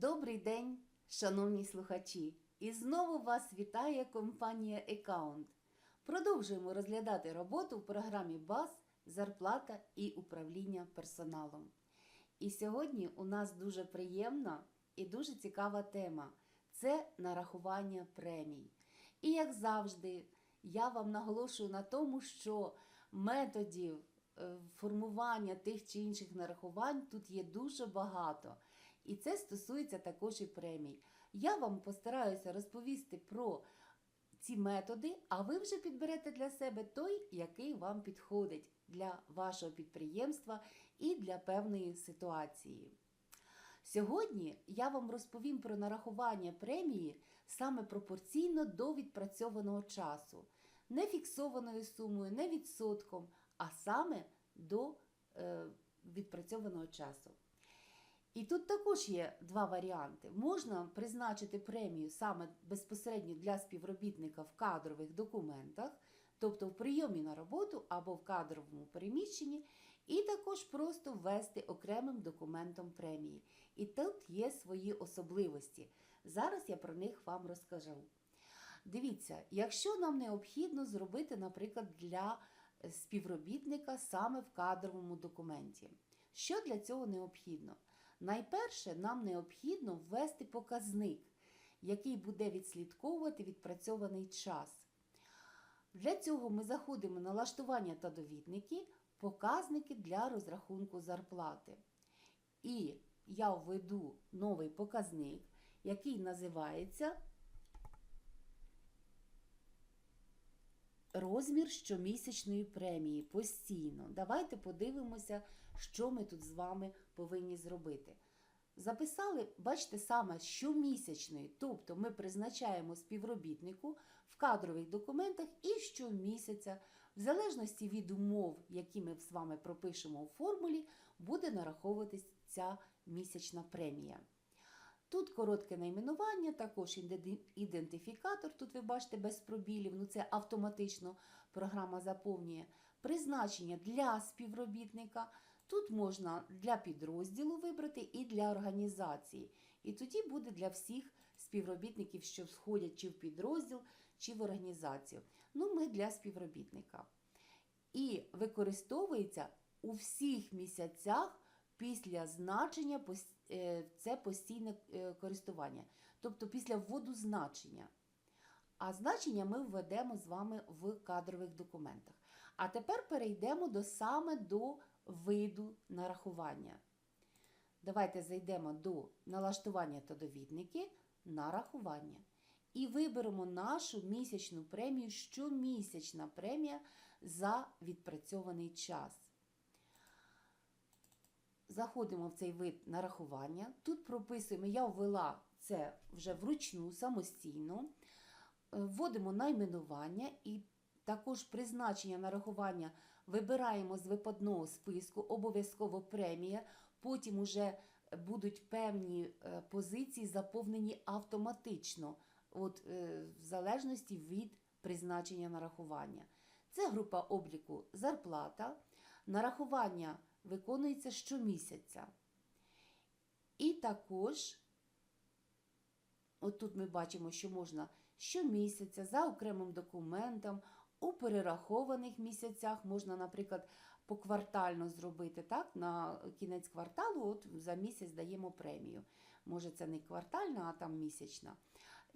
Добрий день, шановні слухачі! І знову вас вітає компанія Account. Продовжуємо розглядати роботу в програмі БАС, зарплата і управління персоналом. І сьогодні у нас дуже приємна і дуже цікава тема це нарахування премій. І як завжди, я вам наголошую на тому, що методів е, формування тих чи інших нарахувань тут є дуже багато. І це стосується також і премій. Я вам постараюся розповісти про ці методи, а ви вже підберете для себе той, який вам підходить для вашого підприємства і для певної ситуації. Сьогодні я вам розповім про нарахування премії саме пропорційно до відпрацьованого часу, не фіксованою сумою, не відсотком, а саме до е, відпрацьованого часу. І тут також є два варіанти. Можна призначити премію саме безпосередньо для співробітника в кадрових документах, тобто в прийомі на роботу або в кадровому переміщенні, і також просто ввести окремим документом премії. І тут є свої особливості. Зараз я про них вам розкажу. Дивіться, якщо нам необхідно зробити, наприклад, для співробітника саме в кадровому документі, що для цього необхідно? Найперше, нам необхідно ввести показник, який буде відслідковувати відпрацьований час. Для цього ми заходимо на лаштування та довідники, показники для розрахунку зарплати. І я введу новий показник, який називається розмір щомісячної премії постійно. Давайте подивимося, що ми тут з вами повинні зробити. Записали, бачите, саме щомісячної, тобто ми призначаємо співробітнику в кадрових документах і щомісяця, в залежності від умов, які ми з вами пропишемо у формулі, буде нараховуватись ця місячна премія. Тут коротке найменування, також ідентифікатор, тут ви бачите без пробілів, ну це автоматично програма заповнює. Призначення для співробітника. Тут можна для підрозділу вибрати і для організації. І тоді буде для всіх співробітників, що входять чи в підрозділ, чи в організацію. Ну, ми для співробітника. І використовується у всіх місяцях після значення це постійне е, користування, тобто після вводу значення. А значення ми введемо з вами в кадрових документах. А тепер перейдемо до саме до виду нарахування. Давайте зайдемо до налаштування та довідники, нарахування. І виберемо нашу місячну премію, щомісячна премія за відпрацьований час. Заходимо в цей вид нарахування. Тут прописуємо, я ввела це вже вручну, самостійно. Вводимо найменування і також призначення нарахування вибираємо з випадного списку, обов'язково премія. Потім уже будуть певні позиції заповнені автоматично, от, в залежності від призначення нарахування. Це група обліку зарплата, нарахування виконується щомісяця. І також, от тут ми бачимо, що можна щомісяця за окремим документом, у перерахованих місяцях можна, наприклад, поквартально зробити, так, на кінець кварталу от за місяць даємо премію. Може, це не квартальна, а там місячна.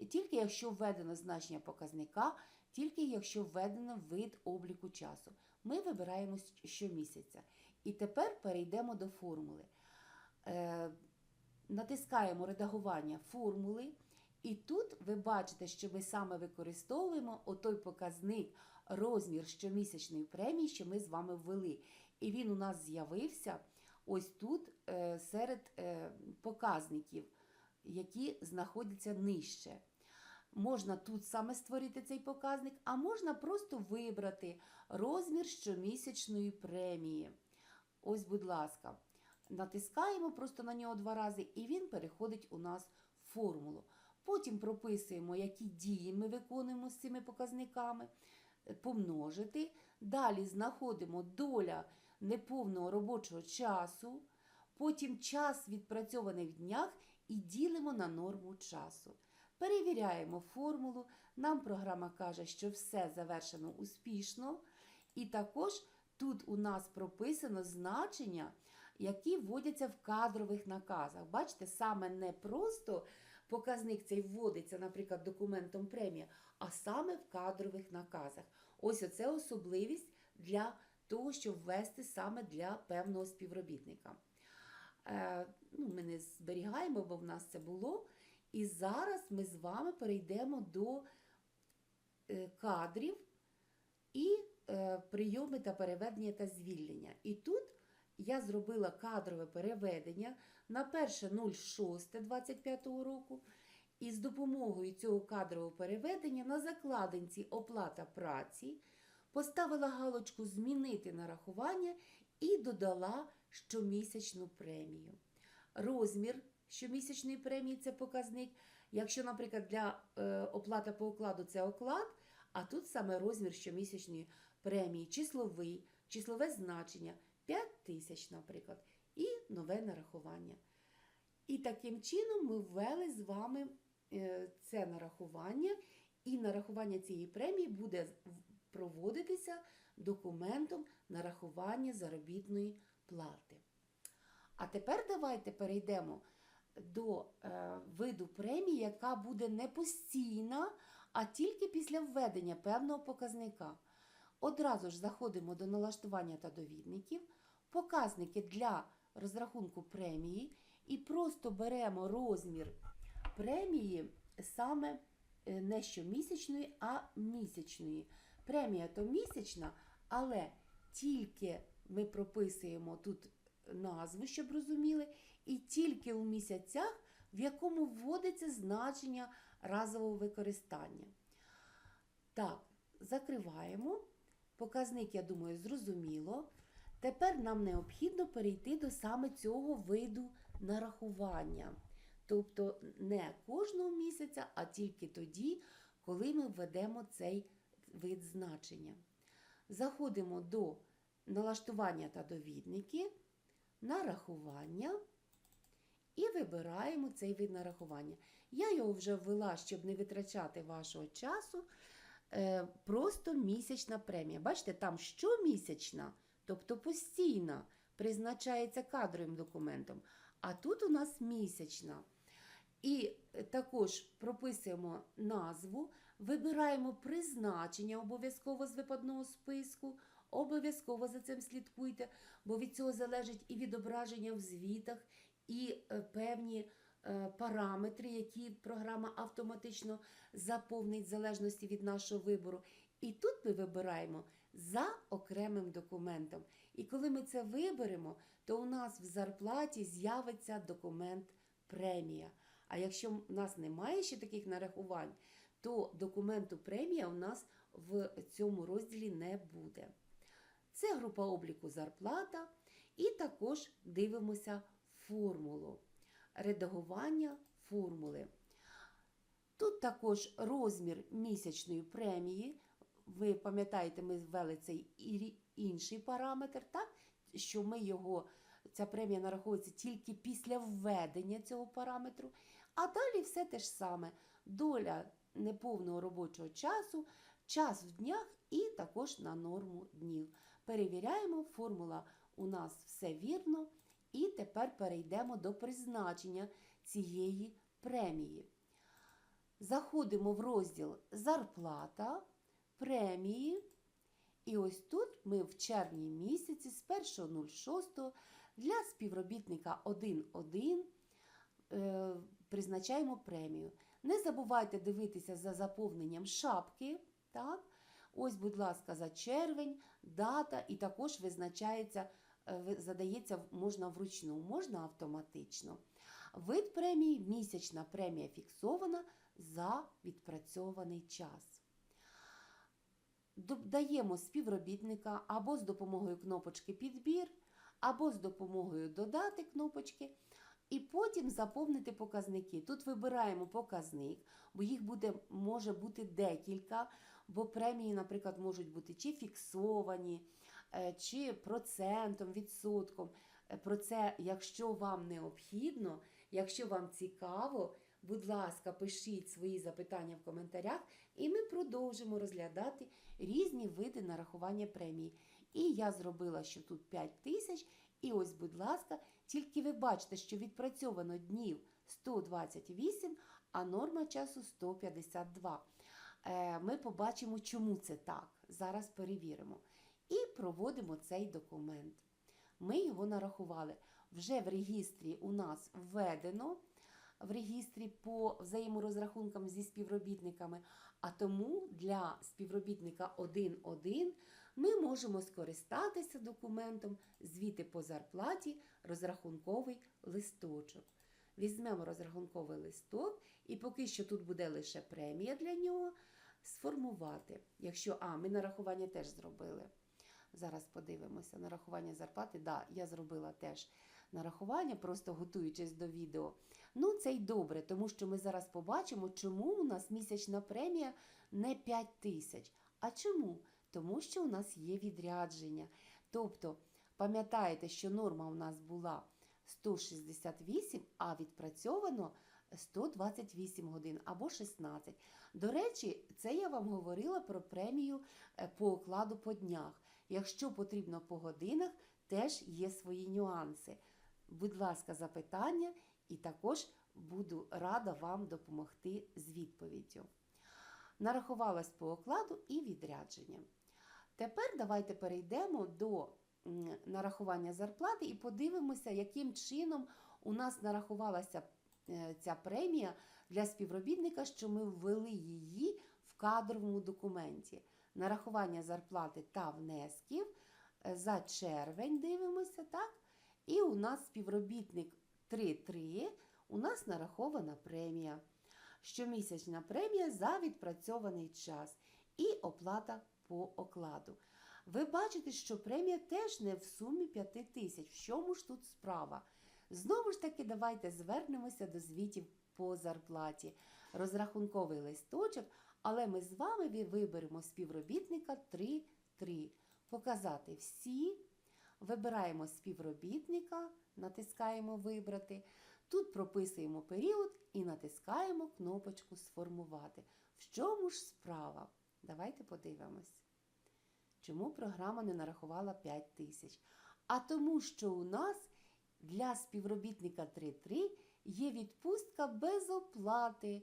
Тільки якщо введено значення показника, тільки якщо введено вид обліку часу. Ми вибираємо щомісяця. І тепер перейдемо до формули. Е, Натискаємо редагування формули. І тут ви бачите, що ми саме використовуємо отой показник, розмір щомісячної премії, що ми з вами ввели. І він у нас з'явився ось тут е, серед е, показників, які знаходяться нижче. Можна тут саме створити цей показник, а можна просто вибрати розмір щомісячної премії. Ось, будь ласка, натискаємо просто на нього два рази, і він переходить у нас в формулу. Потім прописуємо, які дії ми виконуємо з цими показниками, помножити. Далі знаходимо доля неповного робочого часу, потім час відпрацьований в днях і ділимо на норму часу. Перевіряємо формулу. Нам програма каже, що все завершено успішно. І також тут у нас прописано значення, які вводяться в кадрових наказах. Бачите, саме не просто показник цей вводиться, наприклад, документом премія, а саме в кадрових наказах. Ось оце особливість для того, щоб ввести саме для певного співробітника. Е, ну, ми не зберігаємо, бо в нас це було. І зараз ми з вами перейдемо до е, кадрів і прийоми та переведення та звільнення. І тут я зробила кадрове переведення на 1.06.25 року. І з допомогою цього кадрового переведення на закладинці оплата праці поставила галочку Змінити нарахування і додала щомісячну премію. Розмір щомісячної премії це показник. Якщо, наприклад, для е, оплати по окладу це оклад, а тут саме розмір щомісячної премії, числовий, числове значення 5 тисяч, наприклад, і нове нарахування. І таким чином ми ввели з вами е, це нарахування, і нарахування цієї премії буде проводитися документом нарахування заробітної плати. А тепер давайте перейдемо до е, виду премії, яка буде не постійна, а тільки після введення певного показника. Одразу ж заходимо до налаштування та довідників, показники для розрахунку премії і просто беремо розмір премії саме е, не щомісячної, а місячної. Премія то місячна, але тільки ми прописуємо тут назву, щоб розуміли, і тільки у місяцях, в якому вводиться значення разового використання. Так, закриваємо. Показник, я думаю, зрозуміло. Тепер нам необхідно перейти до саме цього виду нарахування. Тобто не кожного місяця, а тільки тоді, коли ми введемо цей вид значення. Заходимо до налаштування та довідники, нарахування і вибираємо цей вид нарахування. Я його вже ввела, щоб не витрачати вашого часу. Е, Просто місячна премія. Бачите, там щомісячна, тобто постійна, призначається кадровим документом. А тут у нас місячна. І також прописуємо назву, вибираємо призначення обов'язково з випадного списку. Обов'язково за цим слідкуйте, бо від цього залежить і відображення в звітах, і е, певні е, параметри, які програма автоматично заповнить в залежності від нашого вибору. І тут ми вибираємо за окремим документом. І коли ми це виберемо, то у нас в зарплаті з'явиться документ премія. А якщо в нас немає ще таких нарахувань, то документу премія у нас в цьому розділі не буде. Це група обліку зарплата. І також дивимося формулу. Редагування формули. Тут також розмір місячної премії. Ви пам'ятаєте, ми ввели цей інший параметр, так? що ми його, ця премія нараховується тільки після введення цього параметру. А далі все те ж саме: доля неповного робочого часу, час в днях і також на норму днів. Перевіряємо, формула у нас все вірно. І тепер перейдемо до призначення цієї премії. Заходимо в розділ Зарплата, премії. І ось тут ми в червні місяці з 1.06 для співробітника 1.1 е, призначаємо премію. Не забувайте дивитися за заповненням шапки. Так? Ось, будь ласка, за червень, дата, і також визначається, ви- задається можна вручну, можна автоматично. Вид премії місячна премія фіксована за відпрацьований час. Додаємо співробітника або з допомогою кнопочки Підбір, або з допомогою Додати кнопочки. І потім заповнити показники. Тут вибираємо показник, бо їх буде, може бути декілька, бо премії, наприклад, можуть бути чи фіксовані, е, чи процентом, відсотком. е, про це, якщо вам необхідно, якщо вам цікаво, будь ласка, пишіть свої запитання в коментарях, і ми продовжимо розглядати різні види нарахування премії. І я зробила, що тут 5 тисяч. І ось, будь ласка, тільки ви бачите, що відпрацьовано днів 128, а норма часу 152. Е, Ми побачимо, чому це так. Зараз перевіримо. І проводимо цей документ. Ми його нарахували. Вже в регістрі у нас введено в регістрі по взаєморозрахункам зі співробітниками. А тому для співробітника 1.1 ми можемо скористатися документом звіти по зарплаті розрахунковий листочок. Візьмемо розрахунковий листок, і поки що тут буде лише премія для нього, сформувати. Якщо, а, ми нарахування теж зробили. Зараз подивимося. Нарахування зарплати. Да, я зробила теж нарахування, просто готуючись до відео. Ну, це й добре, тому що ми зараз побачимо, чому у нас місячна премія не 5 тисяч. А чому? Тому що у нас є відрядження. Тобто, пам'ятаєте, що норма у нас була 168, а відпрацьовано 128 годин або 16. До речі, це я вам говорила про премію е, по окладу по днях. Якщо потрібно по годинах, теж є свої нюанси. Будь ласка, запитання, і також буду рада вам допомогти з відповіддю. Нарахувалась по окладу і відрядженням. Тепер давайте перейдемо до нарахування зарплати і подивимося, яким чином у нас нарахувалася е, ця премія для співробітника, що ми ввели її в кадровому документі. Нарахування зарплати та внесків е, за червень дивимося, так? І у нас співробітник 3.3, у нас нарахована премія. Щомісячна премія за відпрацьований час і оплата по окладу. Ви бачите, що премія теж не в сумі 5 тисяч. В чому ж тут справа? Знову ж таки, давайте звернемося до звітів по зарплаті. Розрахунковий листочок, але ми з вами виберемо співробітника 3.3. Показати всі. Вибираємо співробітника, натискаємо Вибрати. Тут прописуємо період і натискаємо кнопочку Сформувати. В чому ж справа? Давайте подивимось. Чому програма не нарахувала 5 тисяч? А тому, що у нас для співробітника 3.3 є відпустка без оплати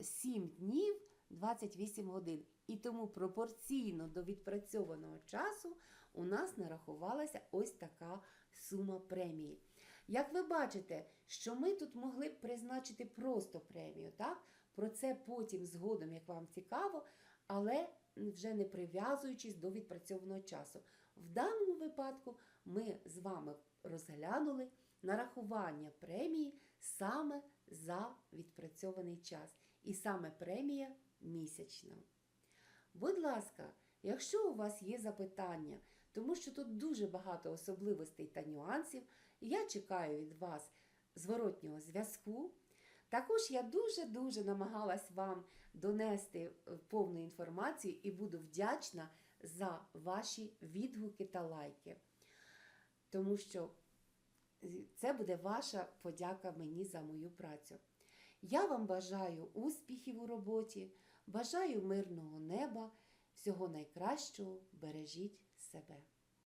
7 днів 28 годин. І тому пропорційно до відпрацьованого часу у нас нарахувалася ось така сума премії. Як ви бачите, що ми тут могли б призначити просто премію, так? Про це потім згодом, як вам цікаво, але вже не прив'язуючись до відпрацьованого часу. В даному випадку ми з вами розглянули нарахування премії саме за відпрацьований час. І саме премія місячна. Будь ласка, якщо у вас є запитання, тому що тут дуже багато особливостей та нюансів, я чекаю від вас зворотнього зв'язку. Також я дуже-дуже намагалась вам донести е, повну інформацію і буду вдячна за ваші відгуки та лайки. Тому що це буде ваша подяка мені за мою працю. Я вам бажаю успіхів у роботі, бажаю мирного неба, всього найкращого, бережіть себе.